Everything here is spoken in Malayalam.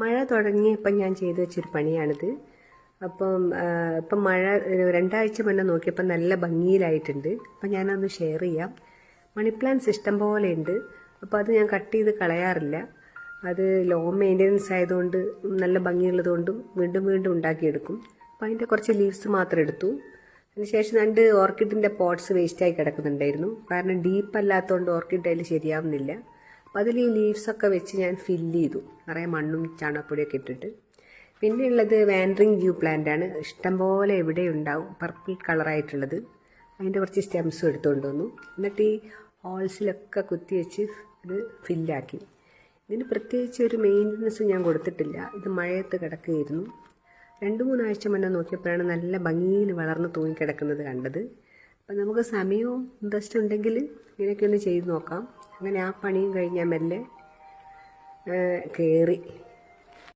മഴ തുടങ്ങിയപ്പം ഞാൻ ചെയ്തു വെച്ചൊരു പണിയാണിത്. അപ്പം ഇപ്പം മഴ രണ്ടാഴ്ച മുന്നേ നോക്കിയപ്പോൾ നല്ല ഭംഗിയിലായിട്ടുണ്ട്. അപ്പം ഞാനതൊന്ന് ഷെയർ ചെയ്യാം. മണി പ്ലാന്റ്സ് ഇഷ്ടം പോലെ ഉണ്ട് അപ്പോൾ അത് ഞാൻ കട്ട് ചെയ്ത് കളയാറില്ല. അത് ലോ മെയിന്റെനൻസ് ആയതുകൊണ്ട് നല്ല ഭംഗിയുള്ളതുകൊണ്ടും വീണ്ടും വീണ്ടും ഉണ്ടാക്കിയെടുക്കും. അപ്പോൾ അതിന്റെ കുറച്ച് ലീവ്സ് മാത്രം എടുത്തു. അതിനുശേഷം രണ്ട് ഓർക്കിഡിന്റെ പോട്ട്സ് വേസ്റ്റായി കിടക്കുന്നുണ്ടായിരുന്നു. കാരണം ഡീപ്പ് അല്ലാത്തതുകൊണ്ട് ഓർക്കിഡ് അതിൽ ശരിയാവുന്നില്ല. അതിൽ ഈ ലീവ്സൊക്കെ വെച്ച് ഞാൻ ഫില്ല് ചെയ്തു. നിറയെ മണ്ണും ചാണകപ്പൊടിയൊക്കെ ഇട്ടിട്ട്. പിന്നെ ഉള്ളത് വാൻഡറിങ് വ്യൂ പ്ലാന്റ് ആണ്. ഇഷ്ടംപോലെ എവിടെ ഉണ്ടാവും. പർപ്പിൾ കളറായിട്ടുള്ളത് അതിന്റെ കുറച്ച് സ്റ്റെംസും എടുത്തുകൊണ്ട് വന്നു എന്നിട്ട് ഈ ഹോൾസിലൊക്കെ കുത്തിവെച്ച് ഇത് ഫില്ലാക്കി ഇതിന് പ്രത്യേകിച്ച് ഒരു മെയിന്റനൻസ് ഞാൻ കൊടുത്തിട്ടില്ല. ഇത് മഴയത്ത് കിടക്കുകയായിരുന്നു. രണ്ട് മൂന്നാഴ്ച മുന്നേ നോക്കിയപ്പോഴാണ് നല്ല ഭംഗിയിൽ വളർന്ന് തൂങ്ങിക്കിടക്കുന്നത് കണ്ടത്. അപ്പം നമുക്ക് സമയവും ഇൻട്രസ്റ്റ് ഉണ്ടെങ്കിൽ ഇങ്ങനെയൊക്കെ ഒന്ന് ചെയ്ത് നോക്കാം. അങ്ങനെ ആ പണിയും കഴിഞ്ഞാൽ മെല്ലെ കയറി